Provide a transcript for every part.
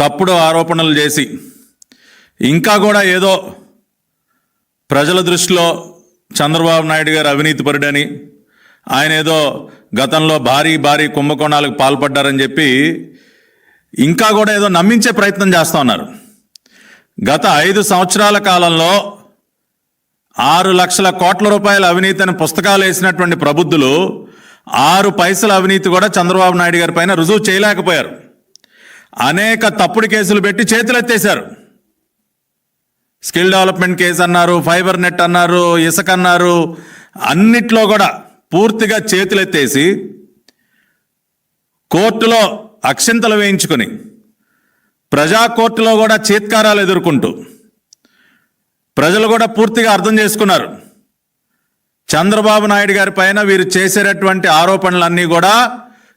తప్పుడు ఆరోపణలు చేసి ఇంకా కూడా ఏదో ప్రజల దృష్టిలో చంద్రబాబు నాయుడు గారు అవినీతిపరుడని ఆయన ఏదో గతంలో భారీ భారీ కుంభకోణాలకు పాల్పడ్డారని చెప్పి ఇంకా కూడా ఏదో నమ్మించే ప్రయత్నం చేస్తూ ఉన్నారు. గత ఐదు సంవత్సరాల కాలంలో ఆరు లక్షల కోట్ల రూపాయల అవినీతి అని పుస్తకాలు వేసినటువంటి ప్రబుద్ధులు ఆరు పైసల అవినీతి కూడా చంద్రబాబు నాయుడు గారి పైన రుజువు చేయలేకపోయారు. అనేక తప్పుడు కేసులు పెట్టి చేతులెత్తేశారు. స్కిల్ డెవలప్మెంట్ కేసు అన్నారు ఫైబర్ నెట్ అన్నారు ఇసుక అన్నారు అన్నిట్లో కూడా పూర్తిగా చేతులెత్తేసి కోర్టులో అక్షింతలు వేయించుకొని ప్రజా కోర్టులో కూడా చీత్కారాలు ఎదుర్కొంటూ ప్రజలు కూడా పూర్తిగా అర్థం చేసుకున్నారు. చంద్రబాబు నాయుడు గారి పైన వీరు చేసేటటువంటి ఆరోపణలన్నీ కూడా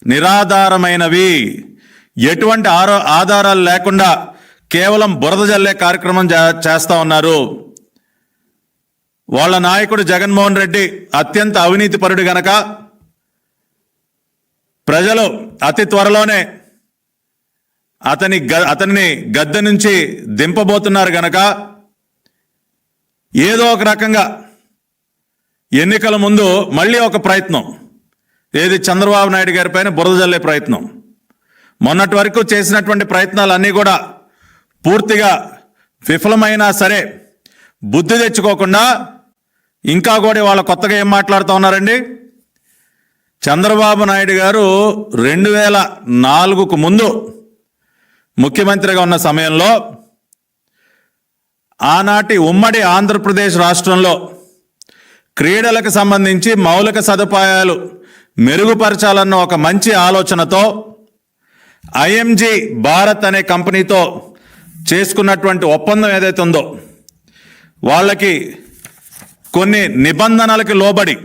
నిరాధారమైనవి. ఎటువంటి ఆరో ఆధారాలు లేకుండా కేవలం బురద జల్లే కార్యక్రమం చేస్తా ఉన్నారు. వాళ్ళ నాయకుడు జగన్మోహన్ రెడ్డి అత్యంత అవినీతిపరుడు గనక ప్రజలు అతి త్వరలోనే అతని గ- అతనిని గద్దె నుంచి దింపబోతున్నారు గనక ఏదో ఒక రకంగా ఎన్నికల ముందు మళ్ళీ ఒక ప్రయత్నం. ఏది చంద్రబాబు నాయుడు గారి పైన బురద జల్లే ప్రయత్నం. మొన్నటి వరకు చేసినటువంటి ప్రయత్నాలన్నీ కూడా పూర్తిగా విఫలమైనా సరే బుద్ధి తెచ్చుకోకుండా ఇంకా కూడా వాళ్ళ కొత్తగా ఏం మాట్లాడుతూ ఉన్నారండి? చంద్రబాబు నాయుడు గారు రెండు వేల నాలుగుకు ముందు ముఖ్యమంత్రిగా ఉన్న సమయంలో ఆనాటి ఉమ్మడి ఆంధ్రప్రదేశ్ రాష్ట్రంలో క్రీడలకు సంబంధించి మౌలిక సదుపాయాలు మెరుగుపరచాలన్న ఒక మంచి ఆలోచనతో ఐఎంజీ భారత్ అనే కంపెనీతో చేసుకున్నటువంటి ఒప్పందం ఏదైతే ఉందో వాళ్ళకి కొన్ని నిబంధనలకు లోబడి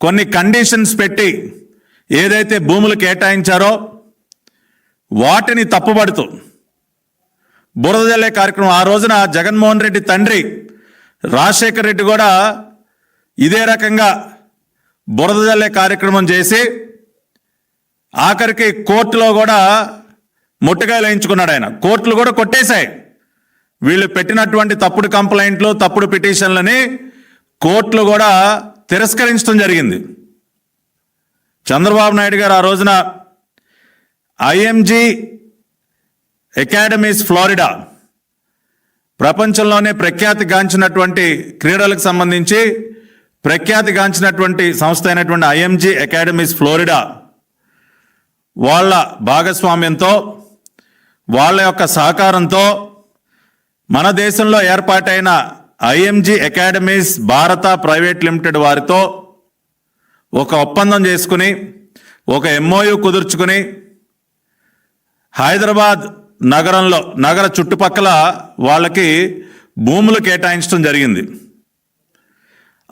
కొన్ని కండిషన్స్ పెట్టి ఏదైతే భూములు కేటాయించారో వాటిని తప్పుబడుతూ బురద జల్లే కార్యక్రమం. ఆ రోజున జగన్మోహన్ రెడ్డి తండ్రి రాజశేఖర్ రెడ్డి కూడా ఇదే రకంగా బురద జల్లే కార్యక్రమం చేసి ఆఖరికి కోర్టులో కూడా ముట్టకాయలు వేయించుకున్నాడు ఆయన. కోర్టులు కూడా కొట్టేశాయి. వీళ్ళు పెట్టినటువంటి తప్పుడు కంప్లైంట్లు తప్పుడు పిటిషన్లని కోర్టులు కూడా తిరస్కరించడం జరిగింది. చంద్రబాబు నాయుడు గారు ఆ రోజున ఐఎంజీ అకాడమీస్ ఫ్లోరిడా ప్రపంచంలోనే ప్రఖ్యాతిగాంచినటువంటి క్రీడలకు సంబంధించి ప్రఖ్యాతిగాంచినటువంటి సంస్థ అయినటువంటి ఐఎంజీ అకాడమీస్ ఫ్లోరిడా వాళ్ళ భాగస్వామ్యంతో వాళ్ళ యొక్క సహకారంతో మన దేశంలో ఏర్పాటైన IMG academies Bharat private limited వారితో ఒక ఒప్పందం చేసుకుని ఒక ఎంఓయు కుదుర్చుకుని హైదరాబాద్ నగరంలో నగర చుట్టుపక్కల వాళ్ళకి భూములు కేటాయించడం జరిగింది.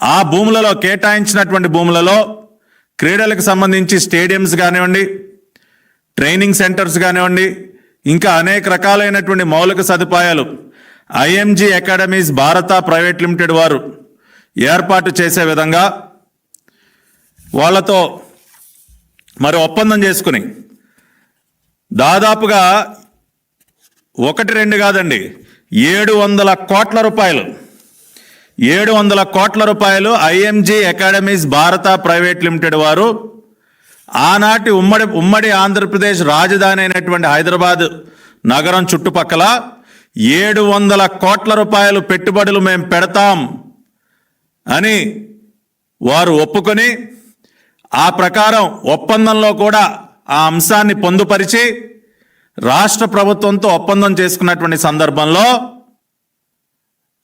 ఆ భూములలో కేటాయించినటువంటి భూములలో క్రీడలకు సంబంధించి స్టేడియంస్ కానివ్వండి ట్రైనింగ్ సెంటర్స్ కానివ్వండి ఇంకా అనేక రకాలైనటువంటి మౌలిక సదుపాయాలు. IMG academies Bharat private limited వారు ఏర్పాటు చేసే విధంగా వాళ్ళతో మరి ఒప్పందం చేసుకుని దాదాపుగా ఒకటి రెండు కాదండి ఏడు వందల కోట్ల రూపాయలు. ఏడు వందల కోట్ల రూపాయలు IMG academies Bharat private limited వారు ఆనాటి ఉమ్మడి ఉమ్మడి ఆంధ్రప్రదేశ్ రాజధాని అయినటువంటి హైదరాబాద్ నగరం చుట్టుపక్కల ఏడు వందల కోట్ల రూపాయలు పెట్టుబడులు మేము పెడతాం అని వారు ఒప్పుకొని ఆ ప్రకారం ఒప్పందంలో కూడా ఆ అంశాన్ని పొందుపరిచి రాష్ట్ర ప్రభుత్వంతో ఒప్పందం చేసుకున్నటువంటి సందర్భంలో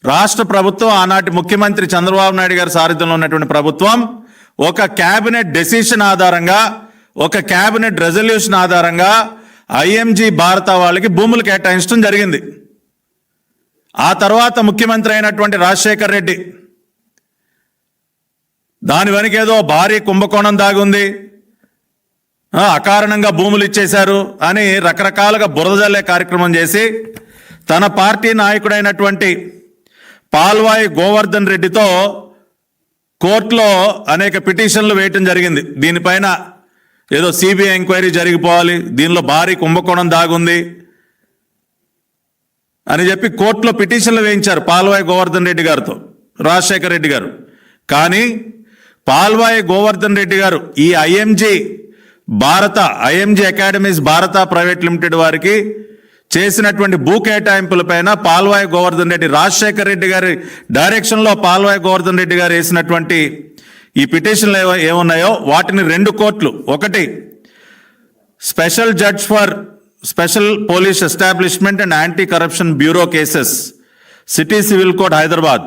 రాష్ట్ర ప్రభుత్వం ఆనాటి ముఖ్యమంత్రి చంద్రబాబు నాయుడు గారి సారథ్యంలో ఉన్నటువంటి ప్రభుత్వం ఒక క్యాబినెట్ డెసిషన్ ఆధారంగా ఒక క్యాబినెట్ రెజల్యూషన్ ఆధారంగా ఐఎంజీ భారత వాళ్ళకి భూములు కేటాయించడం జరిగింది. ఆ తర్వాత ముఖ్యమంత్రి అయినటువంటి రాజశేఖర్ రెడ్డి దాని వెనక ఏదో భారీ కుంభకోణం దాగుంది అకారణంగా భూములు ఇచ్చేశారు అని రకరకాలుగా బురదజల్లే కార్యక్రమం చేసి తన పార్టీ నాయకుడైనటువంటి పాల్వాయి గోవర్ధన్ రెడ్డితో కోర్టులో అనేక పిటిషన్లు వేయటం జరిగింది. దీనిపైన ఏదో సిబిఐ ఎంక్వైరీ జరిగిపోవాలి. దీనిలో భారీ కుంభకోణం దాగుంది. అని చెప్పి కోర్టులో పిటిషన్లు వేయించారు పాల్వాయి గోవర్ధన్ రెడ్డి గారితో రాజశేఖర రెడ్డి గారు. కానీ పాల్వాయి గోవర్ధన్ రెడ్డి గారు ఈ IMG Bharat IMG academies Bharat private limited వారికి చేసినటువంటి భూ కేటాయింపులపైన పాల్వాయి గోవర్ధన్ రెడ్డి రాజశేఖర్ రెడ్డి గారి డైరెక్షన్లో పాల్వాయి గోవర్ధన్ రెడ్డి గారు వేసినటువంటి ఈ పిటిషన్లు ఏమున్నాయో వాటిని రెండు కోట్లు ఒకటి special judge for special police establishment and anti corruption bureau cases city civil court Hyderabad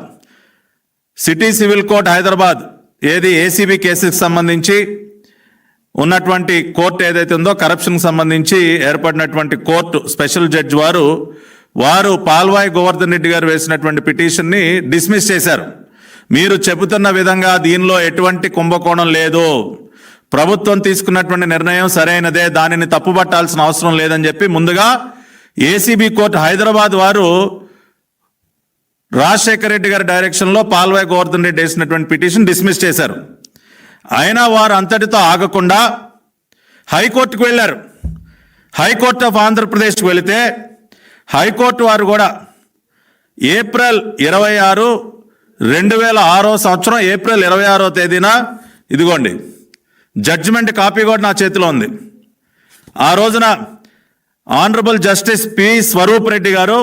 city civil court Hyderabad ఏది ఏసీబీ కేసుకి సంబంధించి ఉన్నటువంటి కోర్టు ఏదైతే ఉందో కరప్షన్కి సంబంధించి ఏర్పడినటువంటి కోర్టు స్పెషల్ జడ్జ్ వారు వారు పాల్వాయి గోవర్ధన్ రెడ్డి గారు వేసినటువంటి పిటిషన్ని డిస్మిస్ చేశారు. మీరు చెబుతున్న విధంగా దీనిలో ఎటువంటి కుంభకోణం లేదు. ప్రభుత్వం తీసుకున్నటువంటి నిర్ణయం సరైనదే దానిని తప్పుపట్టాల్సిన అవసరం లేదని చెప్పి ముందుగా ఏసీబీ కోర్టు హైదరాబాద్ వారు రాజశేఖర రెడ్డి గారి డైరెక్షన్లో పాల్వాయి గోవర్ధన్ రెడ్డి వేసినటువంటి పిటిషన్ డిస్మిస్ చేశారు. అయినా వారు అంతటితో ఆగకుండా హైకోర్టుకు వెళ్ళారు. హైకోర్టు ఆఫ్ ఆంధ్రప్రదేశ్కి వెళితే హైకోర్టు వారు కూడా ఏప్రిల్ ఇరవై ఆరు రెండు వేల ఆరో సంవత్సరం ఏప్రిల్ ఇరవై ఆరో తేదీన ఇదిగోండి జడ్జిమెంట్ కాపీ కూడా నా చేతిలో ఉంది. ఆ రోజున honourable justice P Swaroop Reddy గారు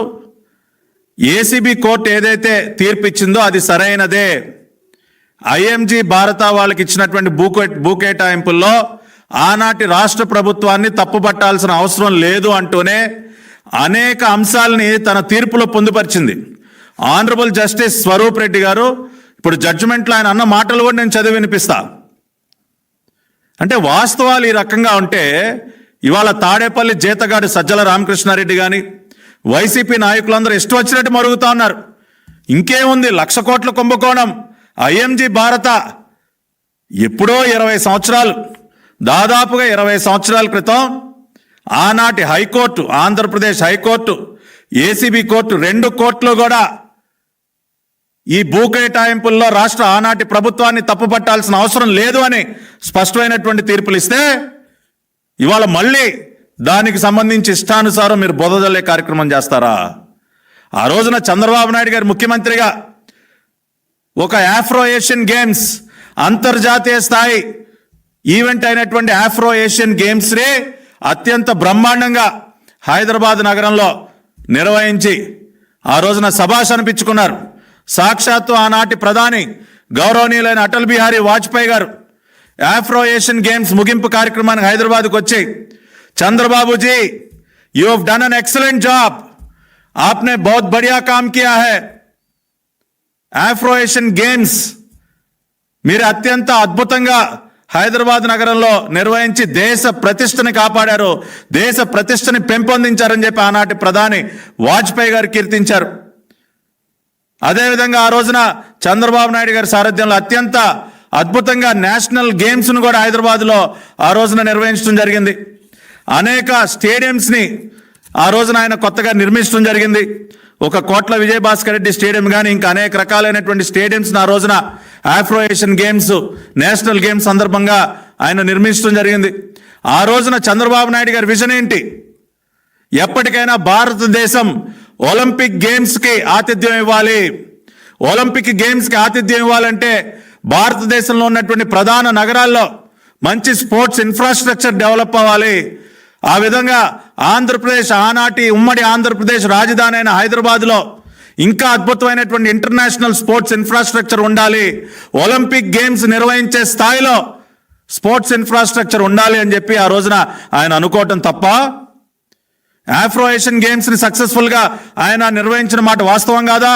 ఏసీబీ కోర్టు ఏదైతే తీర్పు ఇచ్చిందో అది సరైనదే ఐఎంజీ భారత వాళ్ళకి ఇచ్చినటువంటి భూకే భూకేటాయింపుల్లో ఆనాటి రాష్ట్ర ప్రభుత్వాన్ని తప్పుపట్టాల్సిన అవసరం లేదు అంటూనే అనేక అంశాలని తన తీర్పులో పొందుపరిచింది. ఆనరబుల్ జస్టిస్ స్వరూప్ రెడ్డి గారు ఇప్పుడు జడ్జిమెంట్లో ఆయన అన్న మాటలు కూడా నేను చదివి వినిపిస్తా. అంటే వాస్తవాలు ఈ రకంగా ఉంటే ఇవాళ తాడేపల్లి జీతగాడు సజ్జల రామకృష్ణారెడ్డి కానీ వైసీపీ నాయకులందరూ ఇష్టం వచ్చినట్టు మరుగుతా ఉన్నారు. ఇంకేముంది? లక్ష కోట్ల కుంభకోణం. ఐఎంజీ భారత ఎప్పుడో ఇరవై సంవత్సరాలు దాదాపుగా ఇరవై సంవత్సరాల క్రితం ఆనాటి high court Andhra Pradesh high court ACB court రెండు కోర్టులు కూడా ఈ భూ కేటాయింపుల్లో రాష్ట్ర ఆనాటి ప్రభుత్వాన్ని తప్పుపట్టాల్సిన అవసరం లేదు అని స్పష్టమైనటువంటి తీర్పులు ఇస్తే ఇవాళ మళ్ళీ దానికి సంబంధించి ఇష్టానుసారం మీరు బుధజల్లే కార్యక్రమం చేస్తారా? ఆ రోజున చంద్రబాబు నాయుడు గారు ముఖ్యమంత్రిగా ఒక ఆఫ్రో ఏషియన్ గేమ్స్ అంతర్జాతీయ స్థాయి ఈవెంట్ అయినటువంటి ఆఫ్రో ఏషియన్ గేమ్స్ ని అత్యంత బ్రహ్మాండంగా హైదరాబాద్ నగరంలో నిర్వహించి ఆ రోజున సభాష్ అనిపించుకున్నారు సాక్షాత్తు ఆనాటి ప్రధాని గౌరవనీయులైన అటల్ బిహారీ వాజ్పేయి గారు ఆఫ్రో ఏషియన్ గేమ్స్ ముగింపు కార్యక్రమానికి హైదరాబాద్కు వచ్చి Chandrababu ji you have done an excellent job आपने बहुत बढ़िया काम किया है ఆఫ్రోయేషన్ గేమ్స్ మీరు అత్యంత అద్భుతంగా హైదరాబాద్ నగరంలో నిర్వహించి దేశ ప్రతిష్టని కాపాడారు. దేశ ప్రతిష్టని పెంపొందించారని చెప్పి ఆనాటి ప్రధాని వాజ్పేయి గారు కీర్తించారు. అదేవిధంగా ఆ రోజున చంద్రబాబు నాయుడు గారి సారథ్యంలో అత్యంత అద్భుతంగా నేషనల్ గేమ్స్ను కూడా హైదరాబాద్లో ఆ రోజున నిర్వహించడం జరిగింది. అనేక స్టేడియంస్ని ఆ రోజున ఆయన కొత్తగా నిర్మించడం జరిగింది. ఒక కోట్ల విజయభాస్కర్ రెడ్డి స్టేడియం కానీ ఇంకా అనేక రకాలైనటువంటి స్టేడియంస్ ఆ రోజున Afro Asian Games National Games సందర్భంగా ఆయన నిర్మించడం జరిగింది. ఆ రోజున చంద్రబాబు నాయుడు గారి విజన్ ఏంటి? ఎప్పటికైనా భారతదేశం ఒలింపిక్ గేమ్స్కి ఆతిథ్యం ఇవ్వాలి. ఒలింపిక్ గేమ్స్కి ఆతిథ్యం ఇవ్వాలంటే భారతదేశంలో ఉన్నటువంటి ప్రధాన నగరాల్లో మంచి స్పోర్ట్స్ ఇన్ఫ్రాస్ట్రక్చర్ డెవలప్ అవ్వాలి. ఆ విధంగా ఆంధ్రప్రదేశ్ ఆనాటి ఉమ్మడి ఆంధ్రప్రదేశ్ రాజధాని అయిన హైదరాబాద్లో ఇంకా అద్భుతమైనటువంటి ఇంటర్నేషనల్ స్పోర్ట్స్ ఇన్ఫ్రాస్ట్రక్చర్ ఉండాలి. ఒలింపిక్ గేమ్స్ నిర్వహించే స్థాయిలో స్పోర్ట్స్ ఇన్ఫ్రాస్ట్రక్చర్ ఉండాలి అని చెప్పి ఆ రోజున ఆయన అనుకోవటం తప్ప ఆఫ్రో ఏషియన్ గేమ్స్ని సక్సెస్ఫుల్గా ఆయన నిర్వహించిన మాట వాస్తవం కాదా?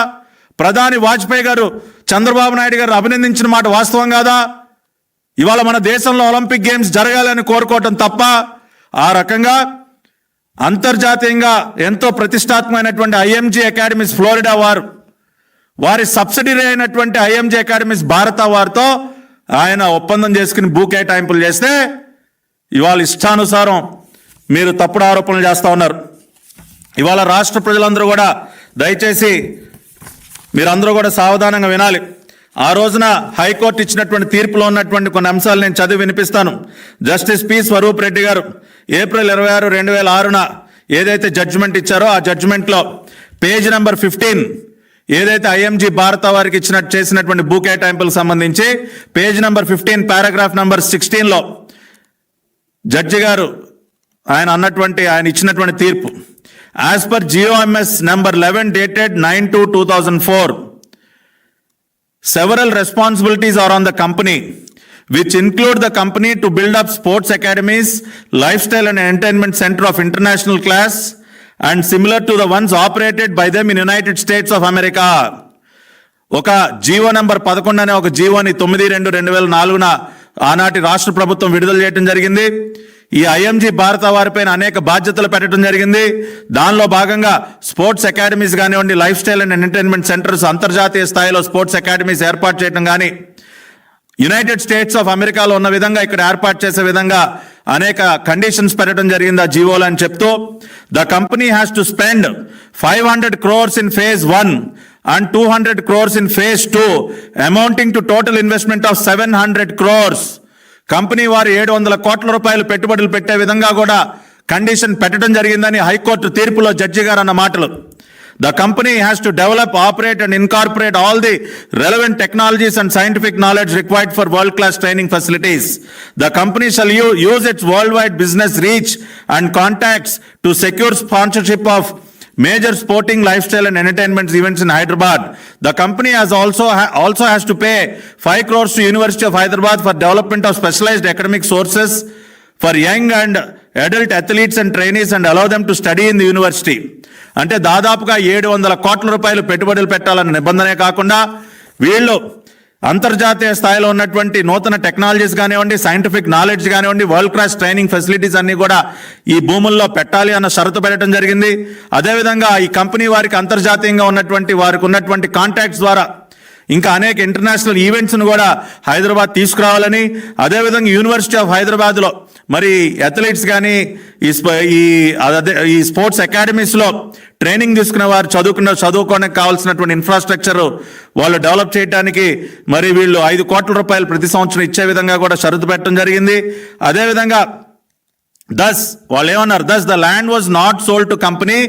ప్రధాని వాజ్పేయి గారు చంద్రబాబు నాయుడు గారు అభినందించిన మాట వాస్తవం కాదా? ఇవాళ మన దేశంలో ఒలింపిక్ గేమ్స్ జరగాలని కోరుకోవటం తప్ప ఆ రకంగా అంతర్జాతీయంగా ఎంతో ప్రతిష్టాత్మకమైనటువంటి ఐఎంజీ అకాడమీస్ ఫ్లోరిడా వారు వారి సబ్సిడీ అయినటువంటి ఐఎంజీ అకాడమీస్ భారత వారితో ఆయన ఒప్పందం చేసుకుని భూ కేటాయింపులు చేస్తే ఇవాళ ఇష్టానుసారం మీరు తప్పుడు ఆరోపణలు చేస్తూ ఉన్నారు. ఇవాళ రాష్ట్ర ప్రజలందరూ కూడా దయచేసి మీరందరూ కూడా సావధానంగా వినాలి. ఆ రోజున హైకోర్టు ఇచ్చినటువంటి తీర్పులో ఉన్నటువంటి కొన్ని అంశాలు నేను చదివి వినిపిస్తాను. Justice P. స్వరూప్ రెడ్డి గారు ఏప్రిల్ ఇరవై ఆరు రెండు వేల ఆరున ఏదైతే జడ్జిమెంట్ ఇచ్చారో ఆ జడ్జిమెంట్లో పేజ్ నెంబర్ ఫిఫ్టీన్ ఏదైతే ఐఎంజీ భారత వారికి ఇచ్చినట్టు చేసినటువంటి భూ కేటాయింపులకు సంబంధించి page number fifteen paragraph number సిక్స్టీన్లో జడ్జి గారు ఆయన అన్నటువంటి ఆయన ఇచ్చినటువంటి తీర్పు. As per GOMs number eleven dated nine two two thousand four several responsibilities are on the company which include the company to build up sports academies lifestyle and entertainment center of international class and similar to the ones operated by them in united states of america ఒక GO number పదకొండు అనే ఒక జీవోని తొమ్మిది రెండు రెండు వేల నాలుగున ఆనాటి రాష్ట్ర ప్రభుత్వం విడుదల చేయడం జరిగింది ఈ ఐఎంజీ భారత వారిపైన అనేక బాధ్యతలు పెట్టడం జరిగింది. దానిలో భాగంగా స్పోర్ట్స్ అకాడమీస్ కానివ్వండి lifestyle and entertainment centres అంతర్జాతీయ స్థాయిలో స్పోర్ట్స్ అకాడమీస్ ఏర్పాటు చేయడం కానీ యునైటెడ్ స్టేట్స్ ఆఫ్ అమెరికాలో ఉన్న విధంగా ఇక్కడ ఏర్పాటు చేసే విధంగా అనేక కండిషన్స్ పెట్టడం జరిగింది ఆ జీవోలు అని చెప్తూ the company has to spend five hundred crores in phase one and two hundred crores in phase two amounting to total investment of seven hundred crores. Company వారు ఏడు వందల కోట్ల రూపాయలు పెట్టుబడులు పెట్టే విధంగా కూడా కండిషన్ పెట్టడం జరిగిందని హైకోర్టు తీర్పులో జడ్జి గారు అన్న మాటలు. The company has to develop operate and incorporate all the relevant technologies and scientific knowledge required for world class training facilities the company shall you use its world wide business reach and contacts to secure sponsorship of major sporting, lifestyle, and entertainment events in Hyderabad. The company has also ha- also has to pay five crores to University of Hyderabad for development of specialized academic sources for young and adult athletes and trainees and allow them to study in the university. అంటే దాదాపుగా ఏడు వందల కోట్ల రూపాయలు పెట్టుబడులు పెట్టాలన్న నిబంధనే కాకుండా వీళ్ళు అంతర్జాతీయ స్థాయిలో ఉన్నటువంటి నూతన టెక్నాలజీస్ కానివ్వండి సైంటిఫిక్ నాలెడ్జ్ కానివ్వండి వరల్డ్ క్లాస్ ట్రైనింగ్ ఫెసిలిటీస్ అన్ని కూడా ఈ భూముల్లో పెట్టాలి అన్న షరతు పెట్టడం జరిగింది. అదేవిధంగా ఈ కంపెనీ వారికి అంతర్జాతీయంగా ఉన్నటువంటి వారికి ఉన్నటువంటి కాంటాక్ట్స్ ద్వారా ఇంకా అనేక ఇంటర్నేషనల్ ఈవెంట్స్ను కూడా హైదరాబాద్ తీసుకురావాలని అదేవిధంగా యూనివర్సిటీ ఆఫ్ హైదరాబాద్లో మరి అథ్లెట్స్ కానీ ఈ స్ప- ఈ అదే ఈ స్పోర్ట్స్ అకాడమీస్లో ట్రైనింగ్ తీసుకున్న వారు చదువుకున్న చదువుకోవడానికి కావాల్సినటువంటి ఇన్ఫ్రాస్ట్రక్చర్ వాళ్ళు డెవలప్ చేయడానికి మరి వీళ్ళు ఐదు కోట్ల రూపాయలు ప్రతి సంవత్సరం ఇచ్చే విధంగా కూడా షరతు పెట్టడం జరిగింది. అదేవిధంగా దస్ వాళ్ళు ఏమన్నారు? Thus the land was not sold to company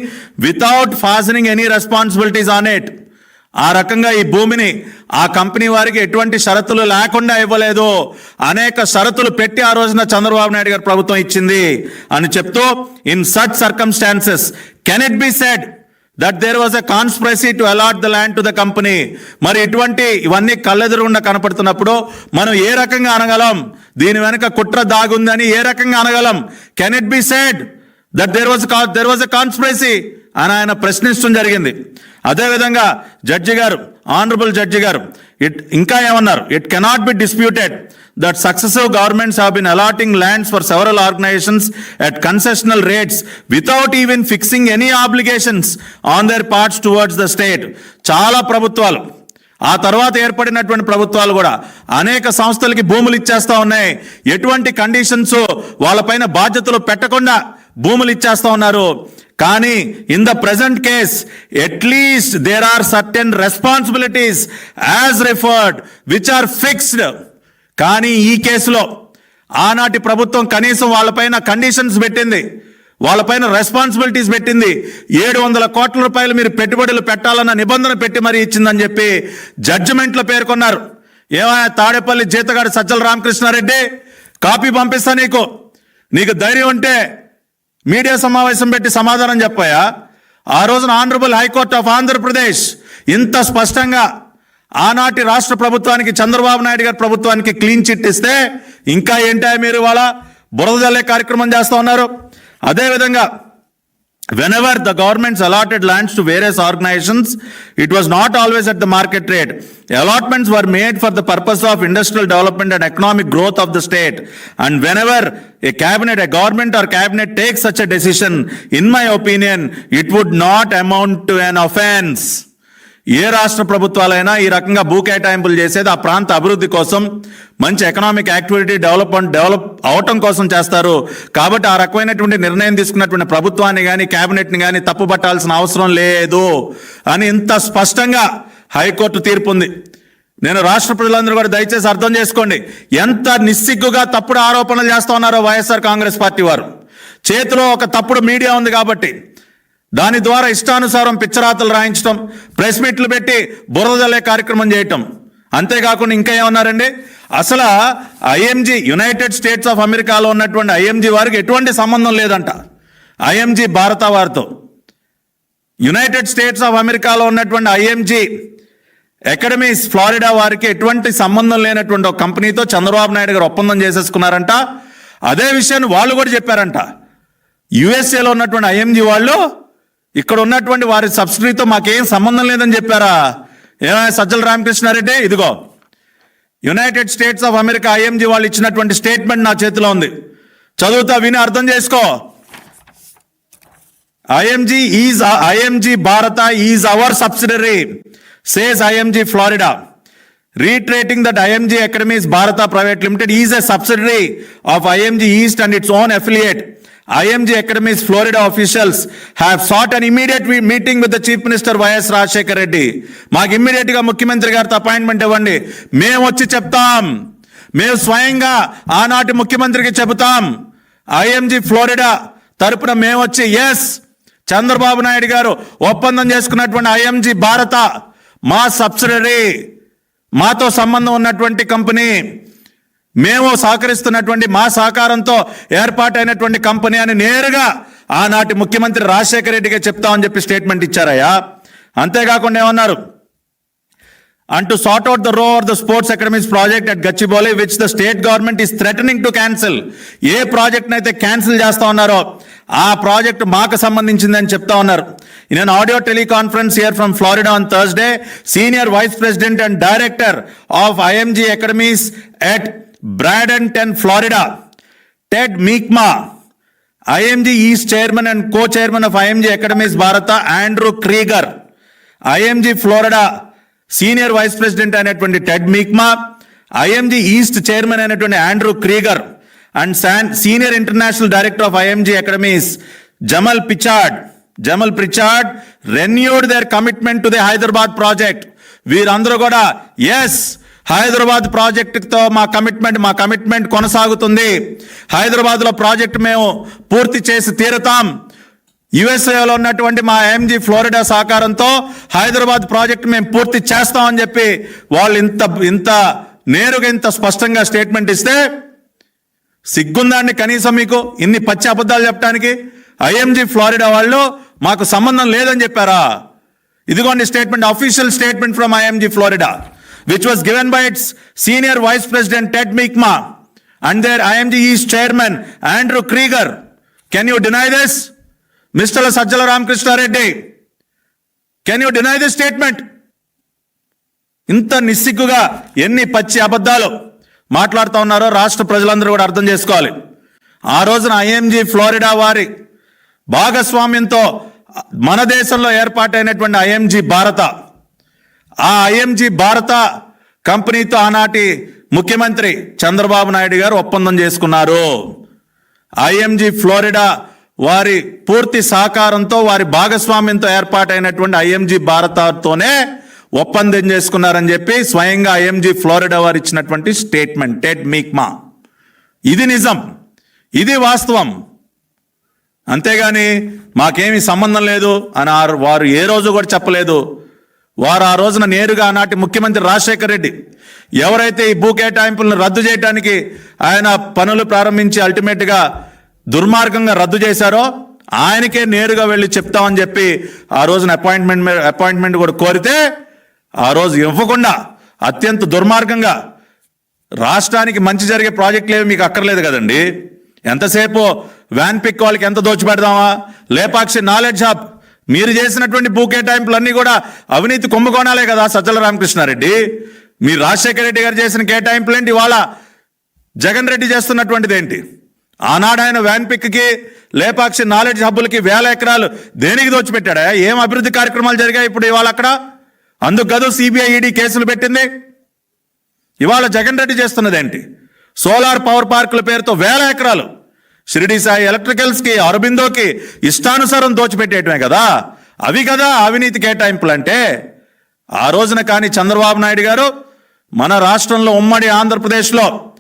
without fastening any responsibilities on it ఆ రకంగా ఈ భూమిని ఆ కంపెనీ వారికి ఎటువంటి షరతులు లేకుండా ఇవ్వలేదు. అనేక షరతులు పెట్టి ఆ రోజున చంద్రబాబు నాయుడు గారు ప్రభుత్వం ఇచ్చింది అని చెప్తూ in such circumstances can it be said that there was a conspiracy to allot the land to the company మరి ఇటువంటి ఇవన్నీ కళ్ళెదురుగుండా కనపడుతున్నప్పుడు మనం ఏ రకంగా అనగలం? దీని వెనుక కుట్ర దాగుందని ఏ రకంగా అనగలం? Can it be said that there was there was a conspiracy అని ఆయన ప్రశ్నించడం జరిగింది. అదేవిధంగా జడ్జి గారు ఆనరబుల్ జడ్జి గారు ఇట్ ఇంకా ఏమన్నారు? It cannot be disputed that successive governments have been allotting lands for several organisations at concessional rates without even fixing any obligations on their parts towards the state చాలా ప్రభుత్వాలు. ఆ తర్వాత ఏర్పడినటువంటి ప్రభుత్వాలు కూడా అనేక సంస్థలకి భూములు ఇచ్చేస్తూ ఉన్నాయి. ఎటువంటి కండిషన్స్ వాళ్ళపైన బాధ్యతలు పెట్టకుండా భూములు ఇచ్చేస్తా ఉన్నారు. కానీ in the present case at least there are certain responsibilities as referred which are fixed కానీ ఈ కేసులో ఆనాటి ప్రభుత్వం కనీసం వాళ్ళపైన కండిషన్స్ పెట్టింది. వాళ్ళపైన రెస్పాన్సిబిలిటీస్ పెట్టింది. ఏడు వందల కోట్ల రూపాయలు మీరు పెట్టుబడులు పెట్టాలన్న నిబంధన పెట్టి మరీ ఇచ్చిందని చెప్పి జడ్జిమెంట్లో పేర్కొన్నారు. ఏమైనా తాడేపల్లి జీతగాడు సజ్జల రామకృష్ణారెడ్డి? కాపీ పంపిస్తా నీకు. నీకు ధైర్యం ఉంటే మీడియా సమావేశం పెట్టి సమాధానం చెప్పాయా? ఆ రోజున ఆనరబుల్ హైకోర్ట్ ఆఫ్ ఆంధ్రప్రదేశ్ ఇంత స్పష్టంగా ఆనాటి రాష్ట్ర ప్రభుత్వానికి చంద్రబాబు నాయుడు గారి ప్రభుత్వానికి క్లీన్ చిట్ ఇస్తే ఇంకా ఏంటా మీరు వాళ్ళ బురద జల్లే కార్యక్రమం చేస్తూ ఉన్నారు. అదేవిధంగా whenever the governments allotted lands to various organizations it was not always at the market rate allotments were made for the purpose of industrial development and economic growth of the state and whenever a cabinet a government or cabinet takes such a decision in my opinion it would not amount to an offense ఏ రాష్ట్ర ప్రభుత్వాలైనా ఈ రకంగా భూ కేటాయింపులు చేసేది ఆ ప్రాంత అభివృద్ధి కోసం మంచి ఎకనామిక్ యాక్టివిటీ డెవలప్మెంట్ డెవలప్ అవటం కోసం చేస్తారు. కాబట్టి ఆ రకమైనటువంటి నిర్ణయం తీసుకున్నటువంటి ప్రభుత్వాన్ని కానీ క్యాబినెట్ని కానీ తప్పుపట్టాల్సిన అవసరం లేదు అని ఇంత స్పష్టంగా హైకోర్టు తీర్పు ఉంది నేను రాష్ట్ర ప్రజలందరూ కూడా దయచేసి అర్థం చేసుకోండి. ఎంత నిస్సిగ్గుగా తప్పుడు ఆరోపణలు చేస్తా ఉన్నారో వైఎస్ఆర్ కాంగ్రెస్ పార్టీ వారు. చేతిలో ఒక తప్పుడు మీడియా ఉంది కాబట్టి దాని ద్వారా ఇష్టానుసారం పిచ్చరాతలు రాయించడం ప్రెస్ మీట్లు పెట్టి బురదలే కార్యక్రమం చేయటం. అంతేకాకుండా ఇంకా ఏమన్నారండి? అసలు ఐఎంజీ యునైటెడ్ స్టేట్స్ ఆఫ్ అమెరికాలో ఉన్నటువంటి ఐఎంజీ వారికి ఎటువంటి సంబంధం లేదంట. ఐఎంజీ భారత వారితో. యునైటెడ్ స్టేట్స్ ఆఫ్ అమెరికాలో ఉన్నటువంటి ఐఎంజీ అకాడమీస్ ఫ్లారిడా వారికి ఎటువంటి సంబంధం లేనటువంటి ఒక కంపెనీతో చంద్రబాబు నాయుడు గారు ఒప్పందం చేసేసుకున్నారంట. అదే విషయాన్ని వాళ్ళు కూడా చెప్పారంట. యుఎస్ఏలో ఉన్నటువంటి ఐఎంజీ వాళ్ళు ఇక్కడ ఉన్నటువంటి వారి సబ్సిడీతో మాకేం సంబంధం లేదని చెప్పారా? ఏమైనా సజ్జల రామకృష్ణారెడ్డి? ఇదిగో United States of America IMG వాళ్ళు ఇచ్చినటువంటి స్టేట్మెంట్ నా చేతిలో ఉంది. చదువుతా విని అర్థం చేసుకో. IMG is IMG Bharat is our subsidiary says IMG Florida reiterating that IMG Academies Bharata Private Limited is a subsidiary of IMG East and its own affiliate. IMG Academies Florida officials have sought an immediate we- meeting with the Chief Minister Y S Rajasekhar Reddy మాకు ఇమ్మీడియట్గా ముఖ్యమంత్రి గారితో appointment ఇవ్వండి మేము వచ్చి చెప్తాం మేము స్వయంగా ఆనాటి ముఖ్యమంత్రికి చెబుతాం ఐఎంజీ ఫ్లోరిడా తరపున మేము వచ్చి ఎస్ చంద్రబాబు నాయుడు గారు ఒప్పందం చేసుకున్నటువంటి ఐఎంజీ భారత మా సబ్సిడరీ మాతో సంబంధం ఉన్నటువంటి కంపెనీ మేము సహకరిస్తున్నటువంటి మా సహకారంతో ఏర్పాటైనటువంటి కంపెనీ అని నేరుగా ఆనాటి ముఖ్యమంత్రి రాజశేఖర రెడ్డిగా చెప్తామని చెప్పి స్టేట్మెంట్ ఇచ్చారయ్యా. అంతేకాకుండా ఏమన్నారు? And to sort out the row of the sports academies project at Gachibowli, which the state government is threatening to cancel. ఏ ప్రాజెక్ట్ అయితే క్యాన్సిల్ చేస్తా ఉన్నారో ఆ ప్రాజెక్ట్ మాకు సంబంధించిందని చెప్తా ఉన్నారు in an audio teleconference here from Florida on Thursday senior vice president and director of IMG academies at Bradenton Florida Ted Meekma IMG east chairman and co chairman of IMG academies Bharat Andrew Krieger IMG Florida senior vice president అయినటువంటి Ted Meekma IMG east chairman అయినటువంటి Andrew Krieger and San senior international director of IMG academies Jamal Pichard Jamal Prichard renewed their commitment to the Hyderabad project వీరందరూ కూడా yes Hyderabad ప్రాజెక్టుతో మా commitment మా commitment కొనసాగుతుంది. హైదరాబాద్లో project మేము పూర్తి చేసి తీరుతాం. యుఎస్ఏలో ఉన్నటువంటి మా ఎంజీ ఫ్లోరిడా సహకారంతో హైదరాబాద్ ప్రాజెక్ట్ మేము పూర్తి చేస్తామని చెప్పి వాళ్ళు ఇంత ఇంత నేరుగా ఇంత స్పష్టంగా స్టేట్మెంట్ ఇస్తే సిగ్గుందాన్ని కనీసం మీకు ఇన్ని పచ్చి అబద్ధాలు చెప్పడానికి ఐఎంజీ ఫ్లోరిడా వాళ్ళు మాకు సంబంధం లేదని చెప్పారా? ఇదిగోండి statement official statement from IMG Florida which was given by its senior vice president Ted Mikma and there IMG is chairman Andrew Krieger can you deny this mister Sajjala Ramakrishna Reddy can you deny the statement ఇంత నిస్సిగ్గుగా ఎన్ని పచ్చి అబద్ధాలు మాట్లాడుతూ ఉన్నారో రాష్ట్ర ప్రజలందరూ కూడా అర్థం చేసుకోవాలి. ఆ రోజున ఐఎంజీ ఫ్లోరిడా వారి భాగస్వామ్యంతో మన దేశంలో ఏర్పాటైనటువంటి ఐఎంజీ భారత ఆ ఐఎంజీ భారత కంపెనీతో ఆనాటి ముఖ్యమంత్రి చంద్రబాబు నాయుడు గారు ఒప్పందం చేసుకున్నారు. ఐఎంజీ ఫ్లోరిడా వారి పూర్తి సహకారంతో వారి భాగస్వామ్యంతో ఏర్పాటైనటువంటి ఐఎంజీ భారతతోనే ఒప్పందం చేసుకున్నారని చెప్పి స్వయంగా ఐఎంజీ ఫ్లోరిడా వారు ఇచ్చినటువంటి స్టేట్మెంట్ టెడ్ మీక్మా. ఇది నిజం. ఇది వాస్తవం. అంతేగాని మాకేమీ సంబంధం లేదు అని వారు ఏ రోజు కూడా చెప్పలేదు. వారు ఆ రోజున నేరుగా ఆనాటి ముఖ్యమంత్రి రాజశేఖర్ రెడ్డి ఎవరైతే ఈ భూ కేటాయింపులను రద్దు చేయడానికి ఆయన పనులు ప్రారంభించి అల్టిమేట్గా దుర్మార్గంగా రద్దు చేశారో ఆయనకే నేరుగా వెళ్ళి చెప్తామని చెప్పి ఆ రోజున అపాయింట్మెంట్ అపాయింట్మెంట్ కూడా కోరితే ఆ రోజు ఇవ్వకుండా అత్యంత దుర్మార్గంగా రాష్ట్రానికి మంచి జరిగే ప్రాజెక్టులు ఏమి మీకు అక్కర్లేదు కదండి. ఎంతసేపు వ్యాన్ పిక్ వాళ్ళకి ఎంత దోచిపెడదామా లేపాక్షి నాలెడ్జ్ హబ్ మీరు చేసినటువంటి భూ కేటాయింపులన్నీ కూడా అవినీతి కుంభకోణాలే కదా సజ్జల రామకృష్ణారెడ్డి. మీరు రాజశేఖర రెడ్డి గారు చేసిన కేటాయింపులు ఏంటి ఇవాళ జగన్ రెడ్డి చేస్తున్నటువంటిది ఏంటి ఆనాడు ఆయన వ్యాన్ పిక్కి లేపాక్షి నాలెడ్జ్ హబ్బులకి వేల ఎకరాలు దేనికి దోచిపెట్టాడా? ఏం అభివృద్ధి కార్యక్రమాలు జరిగాయి ఇప్పుడు ఇవాళ అక్కడ? అందుకు గదు సిబిఐ ఈడీ కేసులు పెట్టింది. ఇవాళ జగన్ రెడ్డి చేస్తున్నదేంటి? సోలార్ పవర్ పార్కుల పేరుతో వేల ఎకరాలు. షిరిడి సాయి ఎలక్ట్రికల్స్కి అరబిందోకి ఇష్టానుసారం దోచిపెట్టేయటమే కదా? అవి కదా అవినీతి కేటాయింపులు అంటే ఆ రోజున కానీ చంద్రబాబు నాయుడు గారు మన రాష్ట్రంలో ఉమ్మడి ఆంధ్రప్రదేశ్లో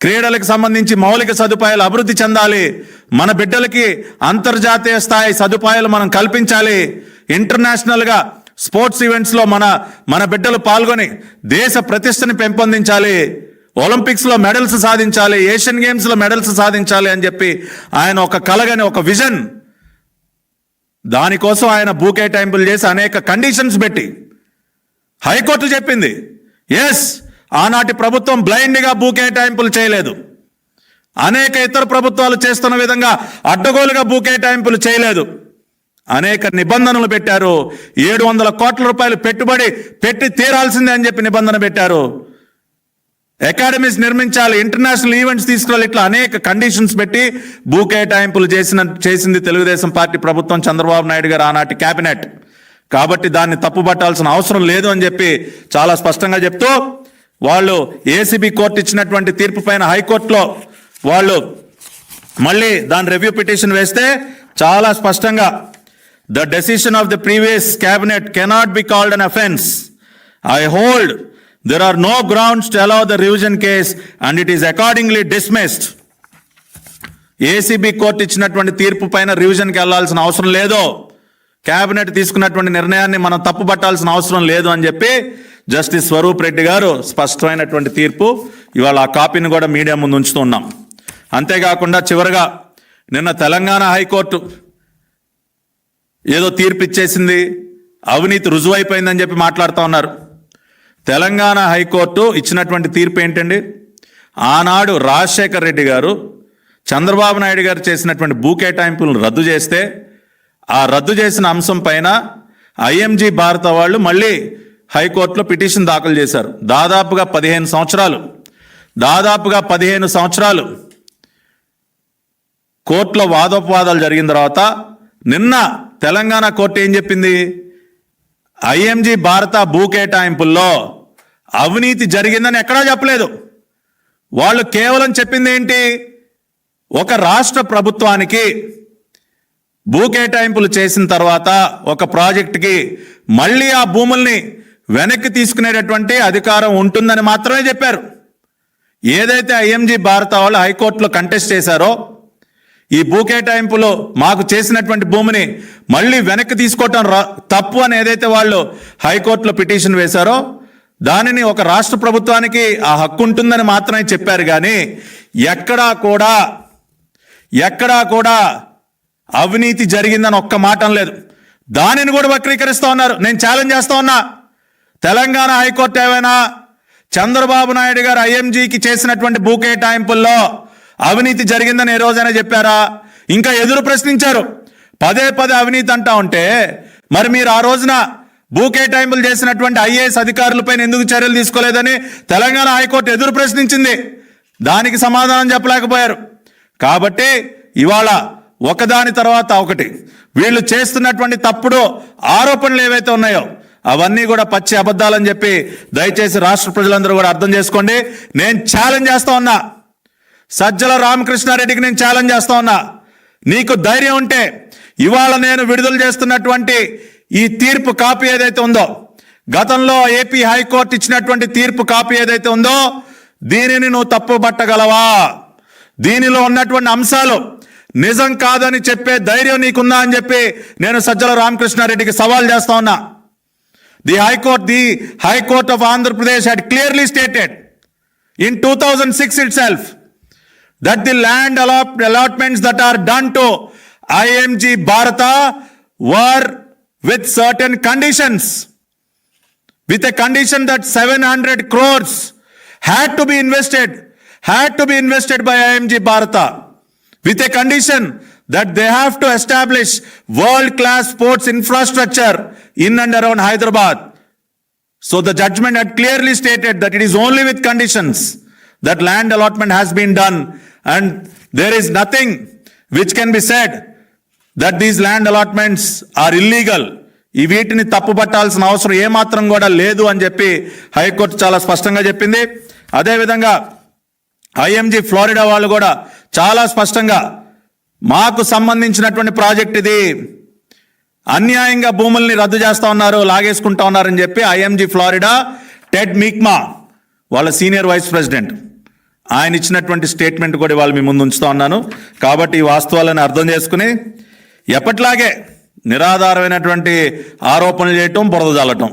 క్రీడలకు సంబంధించి మౌలిక సదుపాయాలు అభివృద్ధి చెందాలి. మన బిడ్డలకి అంతర్జాతీయ స్థాయి సదుపాయాలు మనం కల్పించాలి. ఇంటర్నేషనల్గా స్పోర్ట్స్ ఈవెంట్స్లో మన మన బిడ్డలు పాల్గొని దేశ ప్రతిష్టని పెంపొందించాలి. ఒలింపిక్స్లో మెడల్స్ సాధించాలి. ఏషియన్ గేమ్స్లో మెడల్స్ సాధించాలి అని చెప్పి ఆయన ఒక కలగని ఒక విజన్ దానికోసం ఆయన బూకే కేటాయింపులు చేసి అనేక కండిషన్స్ పెట్టి హైకోర్టు చెప్పింది. ఎస్ ఆనాటి ప్రభుత్వం బ్లైండ్గా భూ కేటాయింపులు చేయలేదు. అనేక ఇతర ప్రభుత్వాలు చేస్తున్న విధంగా అడ్డగోలుగా భూ కేటాయింపులు చేయలేదు. అనేక నిబంధనలు పెట్టారు. ఏడు వందల కోట్ల రూపాయలు పెట్టుబడి పెట్టి తీరాల్సిందే అని చెప్పి నిబంధన పెట్టారు. అకాడమీస్ నిర్మించాలి ఇంటర్నేషనల్ ఈవెంట్స్ తీసుకురావాలి ఇట్లా అనేక కండిషన్స్ పెట్టి భూ కేటాయింపులు చేసిన చేసింది తెలుగుదేశం పార్టీ ప్రభుత్వం చంద్రబాబు నాయుడు గారు ఆనాటి కేబినెట్ కాబట్టి దాన్ని తప్పుపట్టాల్సిన అవసరం లేదు అని చెప్పి చాలా స్పష్టంగా చెప్తూ వాళ్ళు ఏసీబీ కోర్టు ఇచ్చినటువంటి తీర్పు పైన హైకోర్టులో వాళ్ళు మళ్ళీ దాని రివ్యూ పిటిషన్ వేస్తే చాలా స్పష్టంగా the decision of the previous cabinet cannot be called an offence I hold there are no grounds to allow the revision case and it is accordingly dismissed ACB court ఇచ్చినటువంటి తీర్పు పైన రివిజన్కి వెళ్ళాల్సిన అవసరం లేదో cabinet తీసుకున్నటువంటి నిర్ణయాన్ని మనం తప్పుపట్టాల్సిన అవసరం లేదు అని చెప్పి జస్టిస్ స్వరూప్ రెడ్డి గారు స్పష్టమైనటువంటి తీర్పు ఇవాళ ఆ కాపీని కూడా మీడియా ముందు ఉంచుతూ ఉన్నాం. అంతేకాకుండా చివరగా నిన్న తెలంగాణ హైకోర్టు ఏదో తీర్పు ఇచ్చేసింది అవినీతి రుజువైపోయిందని చెప్పి మాట్లాడుతూ ఉన్నారు. తెలంగాణ హైకోర్టు ఇచ్చినటువంటి తీర్పు ఏంటండి? ఆనాడు రాజశేఖర్ రెడ్డి గారు చంద్రబాబు నాయుడు గారు చేసినటువంటి భూ కేటాయింపులను రద్దు చేస్తే ఆ రద్దు చేసిన అంశం పైన ఐఎంజీ భారత వాళ్ళు మళ్ళీ హైకోర్టులో పిటిషన్ దాఖలు చేశారు. దాదాపుగా పదిహేను సంవత్సరాలు. దాదాపుగా పదిహేను సంవత్సరాలు కోర్టులో వాదోపవాదాలు జరిగిన తర్వాత నిన్న తెలంగాణ కోర్టు ఏం చెప్పింది? ఐఎంజీ భారత భూ కేటాయింపుల్లో అవినీతి జరిగిందని ఎక్కడా చెప్పలేదు. వాళ్ళు కేవలం చెప్పింది ఏంటి? ఒక రాష్ట్ర ప్రభుత్వానికి భూ కేటాయింపులు చేసిన తర్వాత ఒక ప్రాజెక్టుకి మళ్ళీ ఆ భూముల్ని వెనక్కి తీసుకునేటటువంటి అధికారం ఉంటుందని మాత్రమే చెప్పారు. ఏదైతే ఐఎంజీ భారత వాళ్ళు హైకోర్టులో కంటెస్ట్ చేశారో ఈ భూ కేటాయింపులో మాకు చేసినటువంటి భూమిని మళ్ళీ వెనక్కి తీసుకోవటం రా- తప్పు అని ఏదైతే వాళ్ళు హైకోర్టులో పిటిషన్ వేశారో దానిని ఒక రాష్ట్ర ప్రభుత్వానికి ఆ హక్కు ఉంటుందని మాత్రమే చెప్పారు. కానీ ఎక్కడా కూడా ఎక్కడా కూడా అవినీతి జరిగిందని ఒక్క మాట లేదు. దానిని కూడా వక్రీకరిస్తూ ఉన్నారు. నేను ఛాలెంజ్ చేస్తూ ఉన్నా. తెలంగాణ హైకోర్టు ఏమైనా చంద్రబాబు నాయుడు గారు ఐఎంజీకి చేసినటువంటి భూకేటాయింపుల్లో అవినీతి జరిగిందని ఏ రోజైనా చెప్పారా? ఇంకా ఎదురు ప్రశ్నించారు. పదే పదే అవినీతి అంటా ఉంటే మరి మీరు ఆ రోజున భూ కేటాయింపులు చేసినటువంటి ఐఏఎస్ అధికారులపైన ఎందుకు చర్యలు తీసుకోలేదని తెలంగాణ హైకోర్టు ఎదురు ప్రశ్నించింది. దానికి సమాధానం చెప్పలేకపోయారు. కాబట్టి ఇవాళ ఒకదాని తర్వాత ఒకటి. వీళ్ళు చేస్తున్నటువంటి తప్పుడు ఆరోపణలు ఏవైతే ఉన్నాయో అవన్నీ కూడా పచ్చి అబద్ధాలని చెప్పి దయచేసి రాష్ట్ర ప్రజలందరూ కూడా అర్థం చేసుకోండి. నేను ఛాలెంజ్ చేస్తా ఉన్నా. సజ్జల రామకృష్ణారెడ్డికి నేను ఛాలెంజ్ చేస్తా ఉన్నా. నీకు ధైర్యం ఉంటే ఇవాళ నేను విడుదల చేస్తున్నటువంటి ఈ తీర్పు కాపీ ఏదైతే ఉందో గతంలో ఏపీ హైకోర్టు ఇచ్చినటువంటి తీర్పు కాపీ ఏదైతే ఉందో దీనిని నువ్వు తప్పుపట్టగలవా దీనిలో ఉన్నటువంటి అంశాలు నిజం కాదని చెప్పే ధైర్యం నీకుందా అని చెప్పి నేను సజ్జల రామకృష్ణారెడ్డికి సవాల్ చేస్తా ఉన్నా. The high court the high court of Andhra Pradesh had clearly stated in two thousand six it self that the land allotments that are done to IMG Bharata were with certain conditions with a condition that seven hundred crores had to be invested had to be invested by IMG Bharata with a condition that they have to establish world class sports infrastructure in and around Hyderabad. So the judgment had clearly stated that it is only with conditions that land allotment has been done and there is nothing which can be said that these land allotments are illegal ఈ వీటిని తప్పుపట్టాల్సిన అవసరం ఏమాత్రం కూడా లేదు అని చెప్పి high court చాలా స్పష్టంగా చెప్పింది. అదేవిధంగా ఐఎంజీ ఫ్లోరిడా వాళ్ళు కూడా చాలా స్పష్టంగా మాకు సంబంధించినటువంటి ప్రాజెక్ట్ ఇది. అన్యాయంగా భూముల్ని రద్దు చేస్తా ఉన్నారు లాగేసుకుంటా ఉన్నారని చెప్పి ఐఎంజీ ఫ్లోరిడా టెడ్ మీక్మా వాళ్ళ సీనియర్ వైస్ ప్రెసిడెంట్. ఆయన ఇచ్చినటువంటి స్టేట్మెంట్ కూడా ఇవాళ మీ ముందు ఉంచుతా ఉన్నాను. కాబట్టి ఈ వాస్తవాలను అర్థం చేసుకుని ఎప్పట్లాగే నిరాధారమైనటువంటి ఆరోపణలు చేయటం బురద జల్లటం.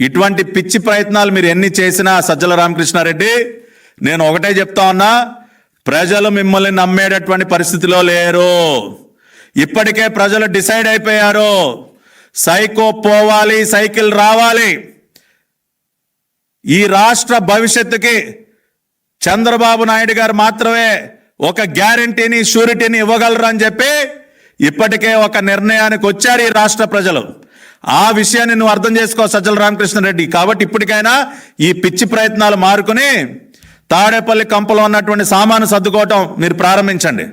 ఇటువంటి పిచ్చి ప్రయత్నాలు మీరు ఎన్ని చేసినా సజ్జల రామకృష్ణారెడ్డి నేను ఒకటే చెప్తా ఉన్నా ప్రజలు మిమ్మల్ని నమ్మేటటువంటి పరిస్థితిలో లేరు. ఇప్పటికే ప్రజలు డిసైడ్ అయిపోయారు. సైకో పోవాలి సైకిల్ రావాలి. ఈ రాష్ట్ర భవిష్యత్తుకి చంద్రబాబు నాయుడు గారు మాత్రమే ఒక గ్యారంటీని షూరిటీని ఇవ్వగలరు అని చెప్పి ఇప్పటికే ఒక నిర్ణయానికి వచ్చారు ఈ రాష్ట్ర ప్రజలు. ఆ విషయాన్ని నువ్వు అర్థం చేసుకో సజ్జల రామకృష్ణారెడ్డి. కాబట్టి ఇప్పటికైనా ఈ పిచ్చి ప్రయత్నాలు మారుకుని తాడేపల్లి కంపలో ఉన్నటువంటి సామాను సర్దుకోవటం మీరు ప్రారంభించండి.